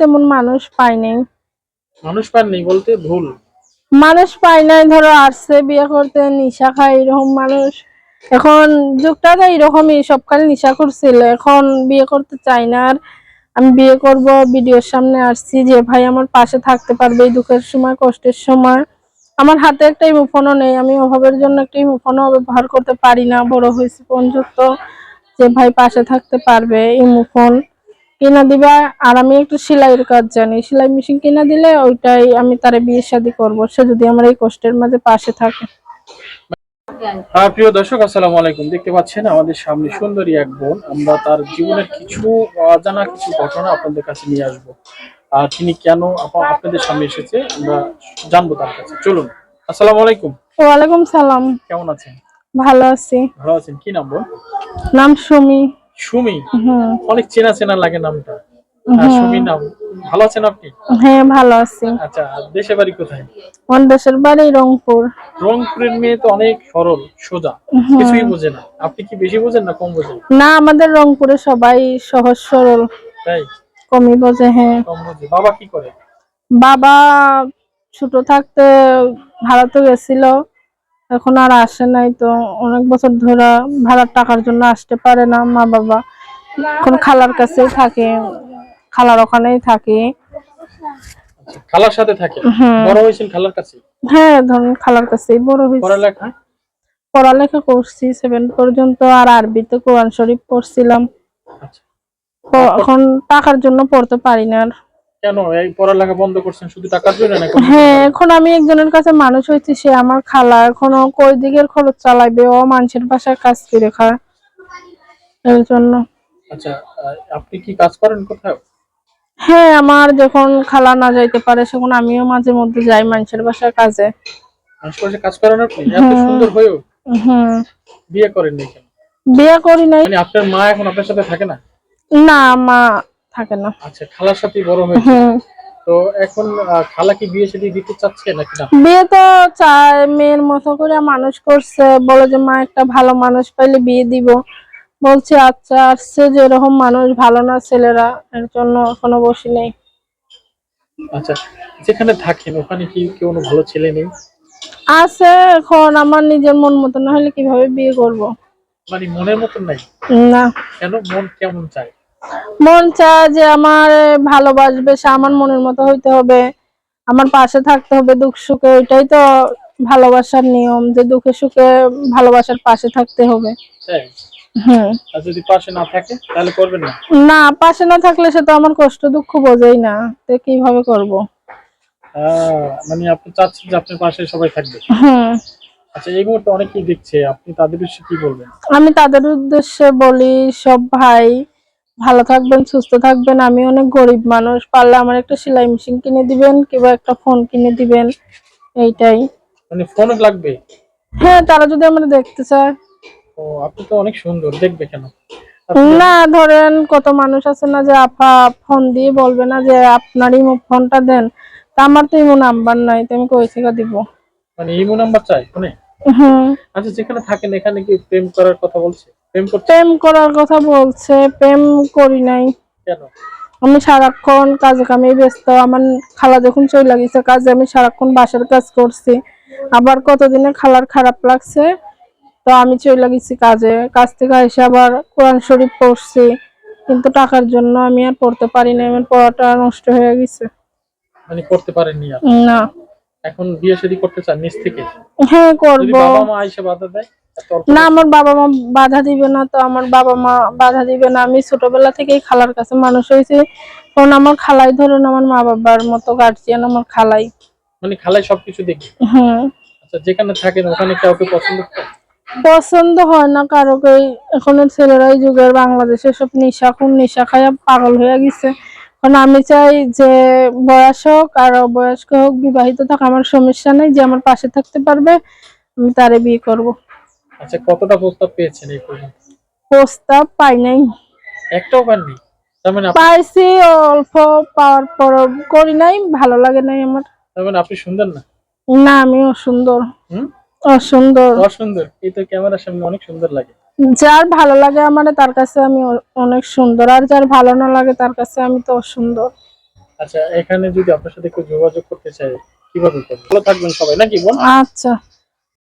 তেমন মানুষ পাই নাই। মানুষ পাননি বলতে ভুল? মানুষ পাই নাই ধরো আসছে বিয়ে করতে নিশা খায় এরকম মানুষ। এখন যুগটা তো এরকমই সবকাল নিশা করছিল। এখন বিয়ে করতে চাই না আর। আমি বিয়ে করব ভিডিওর সামনে আসছি যে ভাই আমার পাশে থাকতে পারবে এই দুঃখের সময় কষ্টের সময়। আমার হাতে একটা ইমোফোনও নেই আমি অভাবের জন্য একটা ইমোফোনও ব্যবহার করতে পারি না বড় হয়েছে পর্যন্ত। যে ভাই পাশে থাকতে পারবে ইমোফোন কিনা দিবা আর আমি একটু সেলাইয়ের কাজ জানি। সেলাই মেশিন কিনা দিলে ওইটাই আমি তারে বিয়ে শাদী করব। সে যদি আমার এই কষ্টের মাঝে পাশে থাকে। হ্যাঁ প্রিয় দর্শক আসসালামু আলাইকুম। দেখতে পাচ্ছেন আমাদের সামনে সুন্দরী এক বোন। আমরা তার জীবনের কিছু অজানা কিছু ঘটনা আপনাদের কাছে নিয়ে আসব। আর তিনি কেন আপা- আপনাদের সামনে এসেছে আমরা জানব তার কাছে। চলুন আসসালামু আলাইকুম। ওয়ালাইকুম সালাম। কেমন আছেন? ভালো আছি। ভালো আছেন? কি নাম বোন? নাম সুমি। সুমি। অনেক চেনা চেনা লাগে নামটা। সুমি নাম। ভালো আছেন আপনি? হ্যাঁ ভালো আছি। আচ্ছা আর দেশে বাড়ি কোথায়? আমার দেশের বাড়ি রংপুর। রংপুরের মেয়ে তো অনেক সরল সোজা। কিছুই বোঝে না। আপনি কি বেশি বোঝেন না কম বোঝেন? না আমাদের রংপুরে সবাই সহজ সরল। তাই? কমই বোঝে হ্যাঁ। কম বোঝে। বাবা কি করে? বাবা ছোট থাকতে ভারতে গেছিল। এখন আর আসে নাই তো অনেক বছর ধরে ভাড়ার টাকার জন্য আসতে পারে না মা বাবা। এখন খালার কাছেই থাকে খালার ওখানেই থাকে। খালার সাথে থাকে? বড় হয়েছেন খালার কাছে? হ্যাঁ ধরুন খালার কাছেই বড় হয়েছে। পড়ালেখা? পড়ালেখা করছি সেভেন পর্যন্ত আর আরবিতে কোরআন শরীফ পড়ছিলাম। আচ্ছা। এখন টাকার জন্য পড়তে পারি না আর। কেন? এই পড়ালেখা বন্ধ করছেন শুধু টাকার জন্য হ্যাঁ এখন আমি একজনের কাছে মানুষ হয়েছি সে আমার খালা। এখন কই দিকের খরচ চালাইবে? ও মানুষের বাসায় কাজ করে খায়। এর জন্য। আচ্ছা আপনি কি কাজ করেন কোথাও? হ্যাঁ আমার যখন খালা না যাইতে পারে তখন আমিও মাঝে মধ্যে যাই মানুষের বাসায় কাজে। মানুষ করে কাজ করেন আপনি? এত সুন্দর হয়েও। হুম। বিয়ে করেননি কেন? বিয়ে করি নাই। মানে আপনার মা এখন আপনার সাথে থাকে না? না মা থাকে না। আচ্ছা খালার সাথে বড় হয়েছে। তো এখন খালা কি বিয়ে শাদী দিতে চাচ্ছে নাকি না? বিয়ে তো চায় মেয়ের মতো করে মানুষ করছে। বলে যে মা একটা ভালো মানুষ পাইলে বিয়ে দিব। বলছে আচ্ছা আসছে যেরকম মানুষ ভালো না ছেলেরা এর জন্য এখনও বসি নেই। আচ্ছা যেখানে থাকেন ওখানে কি কোনো ভালো ছেলে নেই? আছে এখন আমার নিজের মন মতো না হলে কীভাবে বিয়ে করব? মানে মনের মতন নাই? না। কেন? মন কেমন চায়? মন চায় যে আমার ভালোবাসবে সে আমার মনের মতো হইতে হবে আমার পাশে থাকতে হবে দুঃখ সুখে ওইটাই তো ভালোবাসার নিয়ম যে দুঃখে সুখে ভালোবাসার পাশে থাকতে হবে। যদি পাশে না থাকে তাহলে করবেন না? না পাশে না থাকলে সে তো আমার কষ্ট দুঃখ বোঝেই না তো কীভাবে করব? মানে আপনি চাচ্ছেন যে আপনার পাশে সবাই থাকবে। আচ্ছা এই মুহূর্তে অনেকেই দেখছে আপনি তাদের বিষয়ে কি বলবেন? আমি তাদের উদ্দেশ্যে বলি সব ভাই ভালো থাকবেন সুস্থ থাকবেন। আমি অনেক গরিব মানুষ পারলে আমার একটা সেলাই মেশিন কিনে দিবেন কিংবা একটা ফোন কিনে দিবেন এইটাই। মানে ফোন লাগবে? হ্যাঁ তারা যদি আমরা দেখতে চায়। ও আপনি তো অনেক সুন্দর দেখবে কেন? না ধরেন কত মানুষ আছে না যে আপা ফোন দিয়ে বলবে না যে আপনারই ফোনটা দেন। তা আমার তো ইমো নাম্বার নাই তো আমি কই থেকে দিব? মানে ইমো নাম্বার চাই ফোনে? হুম। আচ্ছা যেখানে থাকেন এখানে কি প্রেম করার কথা বলছে? প্রেম করার কথা বলছে প্রেম করি নাই। কেন? আমি সারাক্ষণ কাজে কামে ব্যস্ত আমার খালা যখন চলে গেছে কাজে আমি সারাক্ষণ বাসার কাজ করছি। আবার কতদিনে খালার খারাপ লাগছে তো আমি চলে গেছি কাজে। কাজ থেকে এসে আবার কোরআন শরীফ পড়ছি কিন্তু টাকার জন্য আমি আর পড়তে পারি না আমার পড়াটা নষ্ট হয়ে গেছে। মানে করতে পারেননি না। এখন বিয়ে শাদী করতে চান নিজ থেকে? হ্যাঁ করব। বাবা মা আইসে বাধা দেয়? না আমার বাবা মা বাধা দিবে না তো আমার বাবা মা বাধা দিবে না। আমি ছোটবেলা থেকেই খালার কাছে মানুষ হয়েছি। কারণ আমার খালাই ধরুন আমার মা বাবার মতো গার্জিয়ান আমার খালাই। মানে খালাই সবকিছু দেখি? হুম আচ্ছা যেখানে থাকেন ওখানে কাউকে পছন্দ পছন্দ হয় না কারোকে। এখনের ছেলেরাই যুগের বাংলাদেশে সব নেশা খুন নেশা খায়া পাগল হয়ে গেছে। কারণ আমি চাই যে বয়স হোক আর অবয়স্ক হোক বিবাহিত থাক আমার সমস্যা নেই যে আমার পাশে থাকতে পারবে আমি তারে বিয়ে করব। আচ্ছা কতটা প্রস্তাব পেয়েছেন এই পর্যন্ত? প্রস্তাব পাই নাই। একটাও পাননি? তার মানে আপ- পাইছি অল্প পাওয়ার পর করি নাই ভালো লাগে নাই আমার। তার মানে আপনি সুন্দর না? না আমি অসুন্দর। হুম? অসুন্দর। অসুন্দর। এই তো ক্যামেরার সামনে অনেক সুন্দর লাগে। যার ভালো লাগে আমার তার কাছে আমি অ- অনেক সুন্দর। আর যার ভালো না লাগে তার কাছে আমি তো অসুন্দর। আচ্ছা এখানে যদি আপনার সাথে কেউ যোগাযোগ করতে চায় কীভাবে করবে ভালো থাকবেন সবাই নাকি বোন আচ্ছা।